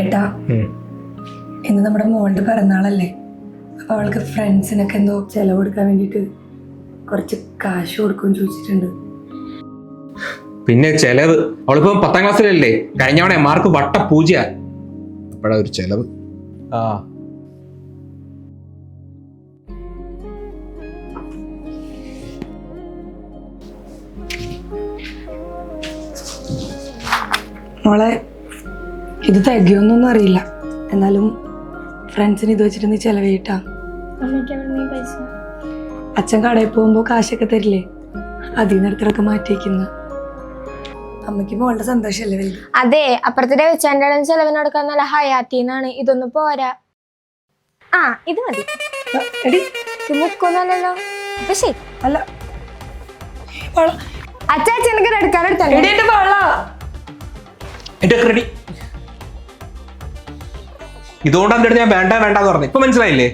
ഏട്ടാ ഇന്ന് നമ്മുടെ മോളുടെ പിറന്നാളല്ലേ? അപ്പൊ അവൾക്ക് ഫ്രണ്ട്സിനൊക്കെ എന്തോ ചെലവ് കൊടുക്കാൻ വേണ്ടിട്ട് കുറച്ച് കാശ് കൊടുക്കും ചോദിച്ചിട്ടുണ്ട്. പിന്നെ ചെലവ്. അവളിപ്പോ പത്താം ക്ലാസ്സിലല്ലേ? കഴിഞ്ഞ തവണ മാർക്ക് വട്ട പൂജ അപ്പോഴാ ഒരു ചെലവ്? ആ. മോളെ ഇത് തികയൊന്നും അറിയില്ല. എന്നാലും ഫ്രണ്ട്സിന് ഇത് വെച്ചിട്ട് നീ ചെലവേട്ടാ അമ്മയ്ക്ക് നീ പൈസ. അച്ഛൻ കടയിൽ പോകുമ്പോൾ കാശൊക്കെ തരില്ലേ? അതിൽ നിന്ന് എടുത്തിടക്ക് മാറ്റിയേക്കുന്ന. അമ്മയ്ക്ക് പോകേണ്ട സന്തോഷമല്ലേ വലുത്? അതെ അപ്പുറത്തെ വെച്ചാന്റെ ചെലവിനൊടുക്കാൻ നല്ല ഹയാത്തിന്നാണ്. ഇതൊന്നും പോരാ. ആ ഇത് മതി. മുക്കൊന്നല്ലോ എടി. അപ്പൊ ശരി. അല്ല. അച്ഛാ അച്ചാച്ചി എനിക്ക് റെഡ് കാർഡ് എടുത്തോ എടി എന്റെ വള. എന്റെ അടുത്ത് ഞാൻ വേണ്ട വേണ്ടെന്ന് പറഞ്ഞു. ഇപ്പൊ മനസ്സിലായില്ലേ?